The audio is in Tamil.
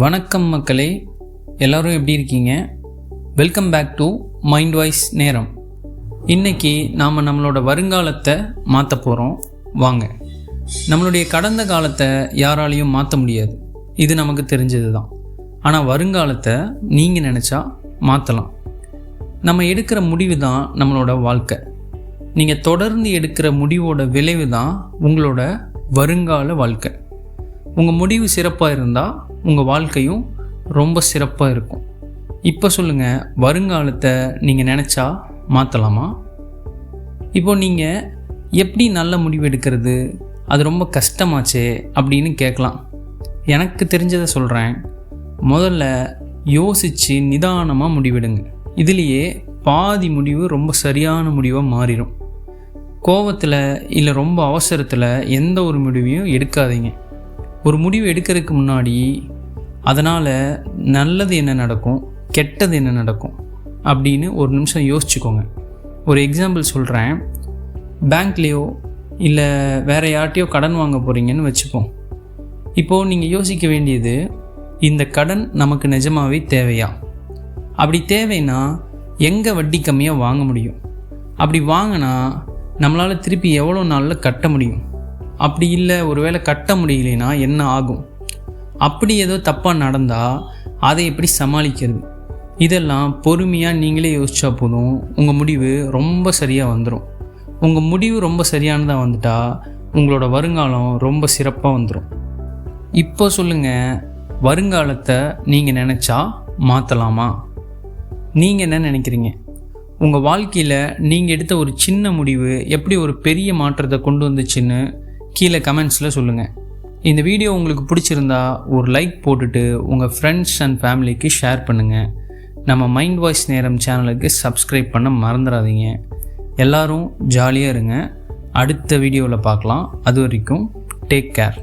வணக்கம் மக்களே எல்லோரும் எப்படி இருக்கீங்க? Welcome back to Mind Voice நேரம் இன்னைக்கு நாம் நம்மளோட வருங்காலத்தை மாற்ற போகிறோம் வாங்க. நம்மளுடைய கடந்த காலத்தை யாராலையும் மாற்ற முடியாது. இது நமக்கு தெரிஞ்சது தான் ஆனால் வருங்காலத்தை நீங்கள் நினச்சா மாற்றலாம் நம்ம எடுக்கிற முடிவு தான் நம்மளோட வாழ்க்கை. நீங்கள் தொடர்ந்து எடுக்கிற முடிவோட விளைவு தான் உங்களோட வருங்கால வாழ்க்கை. உங்கள் முடிவு சிறப்பாக இருந்தால் உங்கள் வாழ்க்கையும் ரொம்ப சிறப்பாக இருக்கும். இப்போ சொல்லுங்கள் வருங்காலத்தை நீங்கள் நினச்சா மாற்றலாமா இப்போ நீங்கள் எப்படி நல்ல முடிவு எடுக்கிறது? அது ரொம்ப கஷ்டமாச்சே அப்படின்னு கேட்கலாம். எனக்கு தெரிஞ்சதை சொல்கிறேன் முதல்ல யோசித்து நிதானமாக முடிவெடுங்க. இதுலேயே பாதி முடிவு ரொம்ப சரியான முடிவாக மாறிடும் கோவத்தில் இல்லை ரொம்ப அவசரத்தில் எந்த ஒரு முடிவையும் எடுக்காதீங்க. ஒரு முடிவு எடுக்கிறதுக்கு முன்னாடி அதனால் நல்லது என்ன நடக்கும் கெட்டது என்ன நடக்கும் அப்படின்னு ஒரு நிமிஷம் யோசிச்சுக்கோங்க. ஒரு எக்ஸாம்பிள் சொல்கிறேன் பேங்க்லேயோ இல்லை வேறு யார்ட்டையோ கடன் வாங்க போகிறீங்கன்னு வச்சுப்போம். இப்போது நீங்கள் யோசிக்க வேண்டியது இந்த கடன் நமக்கு நிஜமாகவே தேவையா? அப்படி தேவைன்னா எங்கே வட்டி கம்மியாக வாங்க முடியும்? அப்படி வாங்கினா நம்மளால் திருப்பி எவ்வளோ நாளில் கட்ட முடியும்? அப்படி இல்லை ஒருவேளை கட்ட முடியலைன்னா என்ன ஆகும்? அப்படி ஏதோ தப்பாக நடந்தால் அதை எப்படி சமாளிக்கிறது? இதெல்லாம் பொறுமையாக நீங்களே யோசிச்சா போதும். உங்கள் முடிவு ரொம்ப சரியாக வந்துடும் உங்கள் முடிவு ரொம்ப சரியானதாக வந்துட்டால் உங்களோட வருங்காலம் ரொம்ப சிறப்பாக வந்துடும் இப்போ சொல்லுங்கள் வருங்காலத்தை நீங்கள் நினச்சா மாற்றலாமா நீங்கள் என்ன நினைக்கிறீங்க? உங்கள் வாழ்க்கையில் நீங்கள் எடுத்த ஒரு சின்ன முடிவு எப்படி ஒரு பெரிய மாற்றத்தை கொண்டு வந்துச்சுன்னு கீழே கமெண்ட்ஸில் சொல்லுங்கள் இந்த வீடியோ உங்களுக்கு பிடிச்சிருந்தா ஒரு லைக் போட்டுட்டு உங்கள் ஃப்ரெண்ட்ஸ் அண்ட் ஃபேமிலிக்கு ஷேர் பண்ணுங்கள் நம்ம மைண்ட் வாய்ஸ் நேரம் சேனலுக்கு சப்ஸ்கிரைப் பண்ண மறந்துடாதீங்க. எல்லோரும் ஜாலியாக இருங்க. அடுத்த வீடியோவில் பார்க்கலாம். அது வரைக்கும் டேக் கேர்